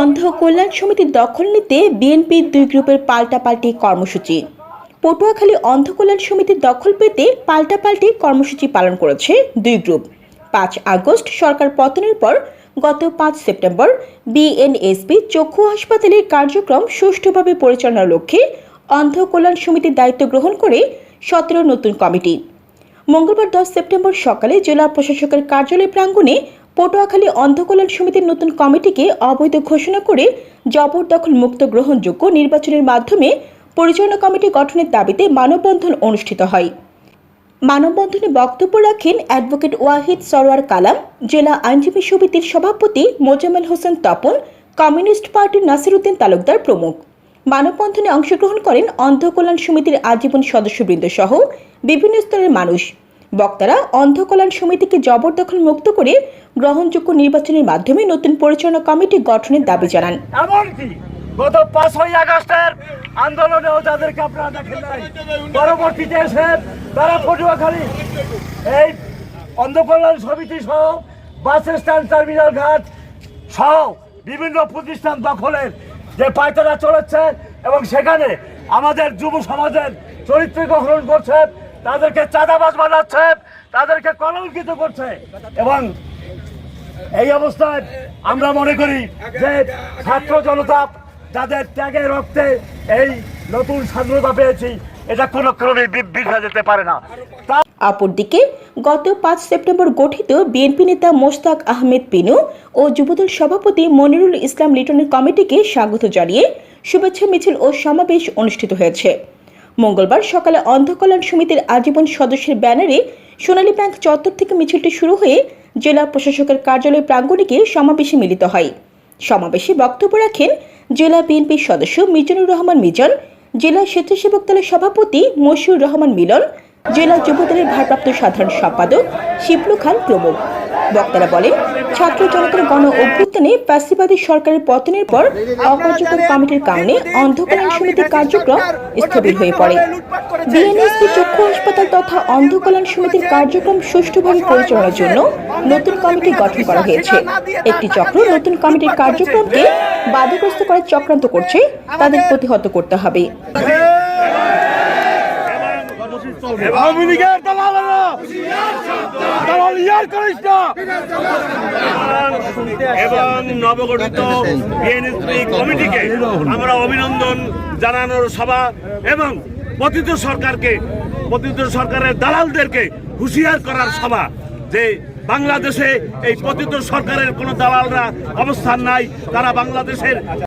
অন্ধ কল্যাণ সমিতির দখল নিতে বিএনপির দুই গ্রুপের পাল্টাপাল্টি কর্মসূচি। পটুয়াখালী অন্ধ কল্যাণ সমিতির দখল পেতে পাল্টাপাল্টি কর্মসূচি পালন করেছে দুই গ্রুপ। পাঁচ আগস্ট সরকার পতনের পর গত পাঁচ সেপ্টেম্বর বিএনএসপি চক্ষু হাসপাতালের কার্যক্রম সুষ্ঠুভাবে পরিচালনার লক্ষ্যে অন্ধ কল্যাণ সমিতির দায়িত্ব গ্রহণ করে সতেরো নতুন কমিটি। মঙ্গলবার দশ সেপ্টেম্বর সকালে জেলা প্রশাসকের কার্যালয় প্রাঙ্গণে পটুয়াখালী অন্ধকল্যাণ সমিতির নতুন কমিটিকে অবৈধ ঘোষণা করে জবরদখল মুক্ত গ্রহণযোগ্য নির্বাচনের মাধ্যমে পরিচালনা কমিটি গঠনের দাবিতে মানববন্ধন অনুষ্ঠিত হয়। মানববন্ধনে বক্তব্য রাখেন অ্যাডভোকেট ওয়াহিদ সরোয়ার কালাম, জেলা আইনজীবী সমিতির সভাপতি মোজাম্মেল হোসেন তপন, কমিউনিস্ট পার্টির নাসিরুদ্দিন তালুকদার প্রমুখ। মানববন্ধনে অংশগ্রহণ করেন অন্ধ কল্যাণ সমিতির আজীবন সদস্যবৃন্দ সহ বিভিন্ন স্তরের মানুষ। বক্তারা অন্ধ কল্যাণ সমিতিকে জবরদখল মুক্ত করে গ্রহণযোগ্য নির্বাচনের মাধ্যমে নতুন পরিচালনা কমিটি গঠনের দাবি জানান। এমনকি গত পাঁচই আগস্টের আন্দোলনেও যাদেরকে আপনারা দেখেন নাই পরবর্তীতে এসে তারা পটুয়াখালী, এই অন্ধকল্যাণ সমিতি সহ বাস স্ট্যান্ড টার্মিনাল ঘাট সহ বিভিন্ন প্রতিষ্ঠান দখলের যে পায়তারা চলেছে এবং সেখানে আমাদের যুব সমাজের চরিত্র গ্রহণ করছে তাদেরকে চাঁদাবাজ বানাচ্ছে, তাদেরকে কলঙ্কিত করছে। এবং এই অবস্থায় আমরা মনে করি যে ছাত্র জনতা যাদের ত্যাগে রক্তে এই নতুন স্বাধীনতা পেয়েছি, এটা কোনো ক্রমে বিঘ্না যেতে পারে না। অপরদিকে, গত পাঁচ সেপ্টেম্বর গঠিত বিএনপি নেতা মোশতাক আহমেদ পিনু ও যুবদল সভাপতি মনিরুল ইসলাম লিটনের কমিটিকে স্বাগত জানিয়ে শুভেচ্ছা মিছিল ও সমাবেশ অনুষ্ঠিত হয়েছে। মঙ্গলবার সকালে অন্ধকল্যাণ সমিতির আজীবন সদস্যের ব্যানারে সোনালী ব্যাংক চত্বর থেকে মিছিলটি শুরু হয়ে জেলা প্রশাসকের কার্যালয় প্রাঙ্গণে গিয়ে সমাবেশে মিলিত হয়। সমাবেশে বক্তব্য রাখেন জেলা বিএনপির সদস্য মিজানুর রহমান মিজান, জেলা স্বেচ্ছাসেবক দলের সভাপতি মশিউর রহমান মিলন, জেলা যুবদলের ভারপ্রাপ্ত সাধারণ সম্পাদক শিবলু খান প্রমুখ। বক্তারা বলেন ছাত্র জনতার গণ অভ্যুত্থানে ফ্যাসিবাদী সরকারের পতনের পর অকার্যকর কমিটির কারণে অন্ধকল্যাণ সমিতির কার্যক্রম স্থবির হয়ে পড়ে। বিএনএসপি চক্ষু হাসপাতাল তথা অন্ধকল্যাণ সমিতির কার্যক্রম সুষ্ঠুভাবে পরিচালনার জন্য নতুন কমিটি গঠন করা হয়েছে। একটি চক্র নতুন কমিটির কার্যক্রমকে বাধাগ্রস্ত করার চক্রান্ত করছে, তাদের প্রতিহত করতে হবে। এবং নবগঠিত বিএনএসপি কমিটিকে আমরা অভিনন্দন জানানোর সভা এবং পতিত সরকারকে, পতিত সরকারের দালালদেরকে হুঁশিয়ার করার সভা যে বাংলাদেশে এই পতিত সরকারের কোনো দালালরা অবস্থান নাই, তারা বাংলাদেশের